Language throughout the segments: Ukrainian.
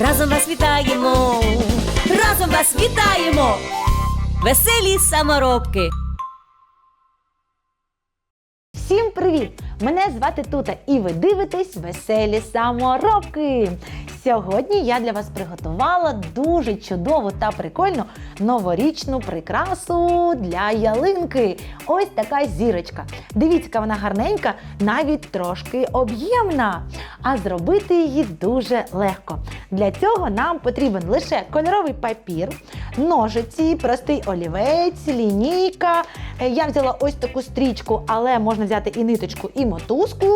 разом вас вітаємо, разом вас вітаємо, веселі саморобки. Всім привіт! Мене звати Тута і ви дивитесь веселі саморобки. Сьогодні я для вас приготувала дуже чудову та прикольну новорічну прикрасу для ялинки. Ось така зірочка. Дивіться, яка вона гарненька, навіть трошки об'ємна. А зробити її дуже легко. Для цього нам потрібен лише кольоровий папір, ножиці, простий олівець, лінійка. Е, Я взяла ось таку стрічку, але можна взяти і ниточку, і мотузку.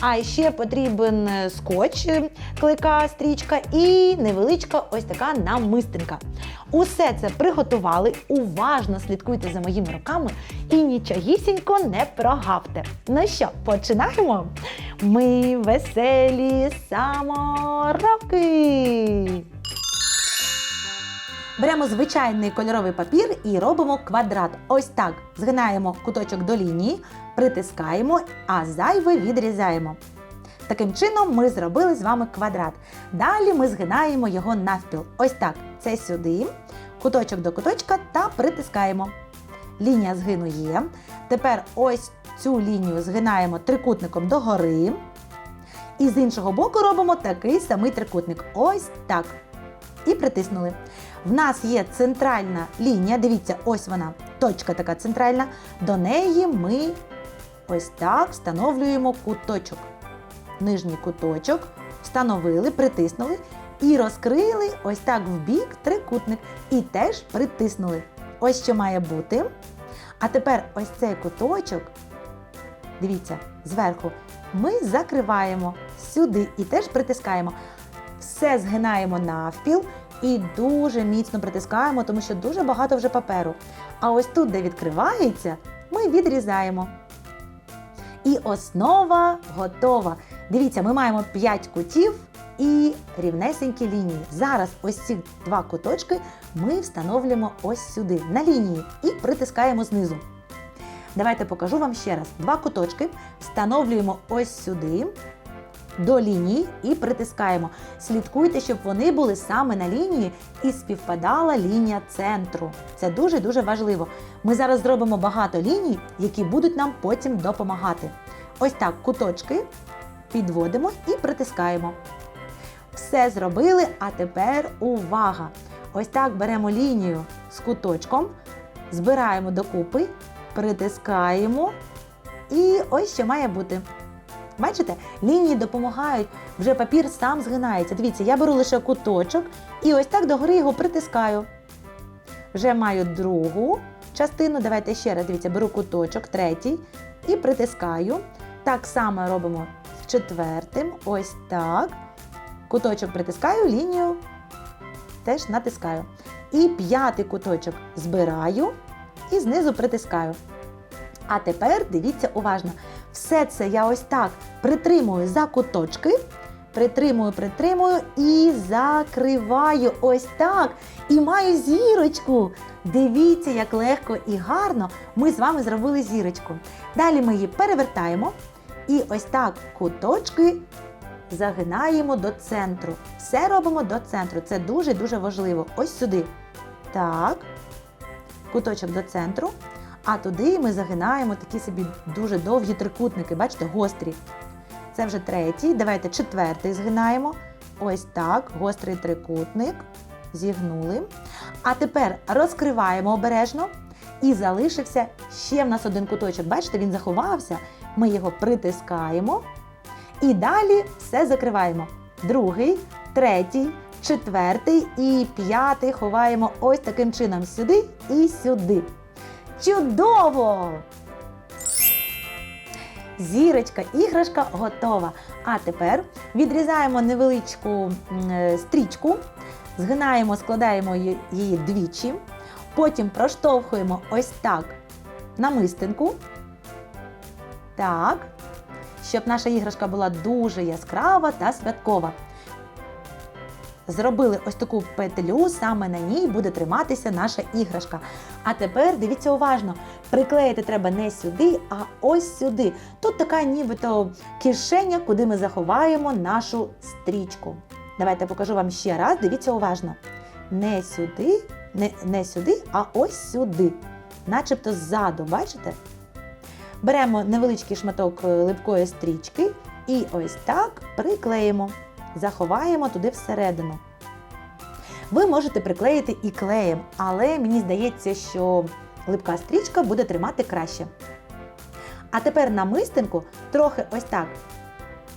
А ще потрібен е, скотч, клика клейка стрічка і невеличка ось така намистинка. Усе це приготували. Уважно слідкуйте за моїми руками і нічогісінько не прогавте. Ну що, починаємо? Ми веселі саморобки! Беремо звичайний кольоровий папір і робимо квадрат. Ось так. Згинаємо куточок до лінії, притискаємо, а зайве відрізаємо. Таким чином ми зробили з вами квадрат. Далі ми згинаємо його навпіл. Ось так. Це сюди, куточок до куточка та притискаємо. Лінія згину є. Тепер ось цю лінію згинаємо трикутником догори. І з іншого боку робимо такий самий трикутник. Ось так. І притиснули. В нас є центральна лінія, дивіться, ось вона, точка така центральна. До неї ми ось так встановлюємо куточок. Нижній куточок встановили, притиснули і розкрили ось так в бік трикутник. І теж притиснули. Ось що має бути. А тепер ось цей куточок, дивіться, зверху, ми закриваємо сюди і теж притискаємо. Все згинаємо навпіл і дуже міцно притискаємо, тому що дуже багато вже паперу. А ось тут, де відкривається, ми відрізаємо. І основа готова. Дивіться, ми маємо 5 кутів і рівнесенькі лінії. Зараз ось ці два куточки ми встановлюємо ось сюди, на лінії, і притискаємо знизу. Давайте покажу вам ще раз. Два куточки встановлюємо ось сюди, до лінії і притискаємо. Слідкуйте, щоб вони були саме на лінії і співпадала лінія центру. Це дуже-дуже важливо. Ми зараз зробимо багато ліній, які будуть нам потім допомагати. Ось так куточки підводимо і притискаємо. Все зробили, а тепер увага! Ось так беремо лінію з куточком, збираємо докупи, притискаємо. І ось що має бути. Бачите, лінії допомагають, вже папір сам згинається. Дивіться, я беру лише куточок і ось так догори його притискаю. Вже маю другу частину. Давайте ще раз дивіться, беру куточок, третій і притискаю. Так само робимо з четвертим. Ось так. Куточок притискаю, лінію теж натискаю. І п'ятий куточок збираю і знизу притискаю. А тепер дивіться уважно. Все це я ось так притримую за куточки, притримую, притримую і закриваю ось так. І маю зірочку. Дивіться, як легко і гарно ми з вами зробили зірочку. Далі ми її перевертаємо і ось так куточки загинаємо до центру. Все робимо до центру. Це дуже-дуже важливо. Ось сюди. Так, куточок до центру. А туди ми загинаємо такі собі дуже довгі трикутники, бачите, гострі. Це вже третій. Давайте четвертий згинаємо. Ось так, гострий трикутник. Зігнули. А тепер розкриваємо обережно. І залишився ще в нас один куточок. Бачите, він заховався. Ми його притискаємо. І далі все закриваємо. Другий, третій, четвертий і п'ятий ховаємо ось таким чином сюди і сюди. Чудово! Зірочка, іграшка готова. А тепер відрізаємо невеличку е, стрічку, Згинаємо, складаємо її- двічі, потім проштовхуємо ось так на мистинку. Так, щоб наша іграшка була дуже яскрава та святкова. Зробили ось таку петлю, саме на ній буде триматися наша іграшка. А тепер дивіться уважно, приклеїти треба не сюди, а ось сюди. Тут така нібито кишеня, куди ми заховаємо нашу стрічку. Давайте покажу вам ще раз, дивіться уважно. Не сюди, не, не сюди, а ось сюди. Начебто ззаду, бачите? Беремо невеличкий шматок е, липкої стрічки і ось так приклеїмо. Заховаємо туди всередину. Ви можете приклеїти і клеєм, але мені здається, що липка стрічка буде тримати краще. А тепер на мистинку трохи ось так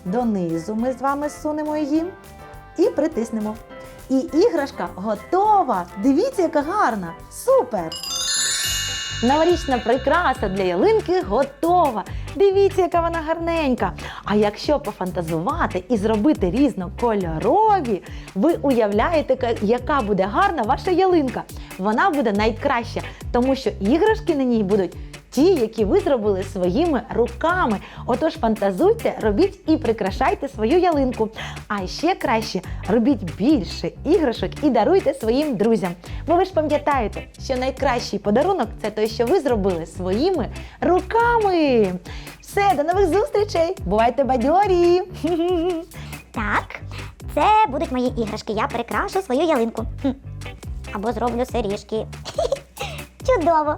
донизу ми з вами сунемо її і притиснемо. І іграшка готова! Дивіться, яка гарна! Супер! Новорічна прикраса для ялинки готова. Дивіться, яка вона гарненька. А якщо пофантазувати і зробити різнокольорові, ви уявляєте, яка буде гарна ваша ялинка. Вона буде найкраща, тому що іграшки на ній будуть ті, які ви зробили своїми руками. Отож, фантазуйте, робіть і прикрашайте свою ялинку. А ще краще робіть більше іграшок і даруйте своїм друзям. Бо ви ж пам'ятаєте, що найкращий подарунок це той, що ви зробили своїми руками. Все, до нових зустрічей! Бувайте бадьорі! Так, це будуть мої іграшки. Я прикрашу свою ялинку. Або зроблю сережки. Чудово!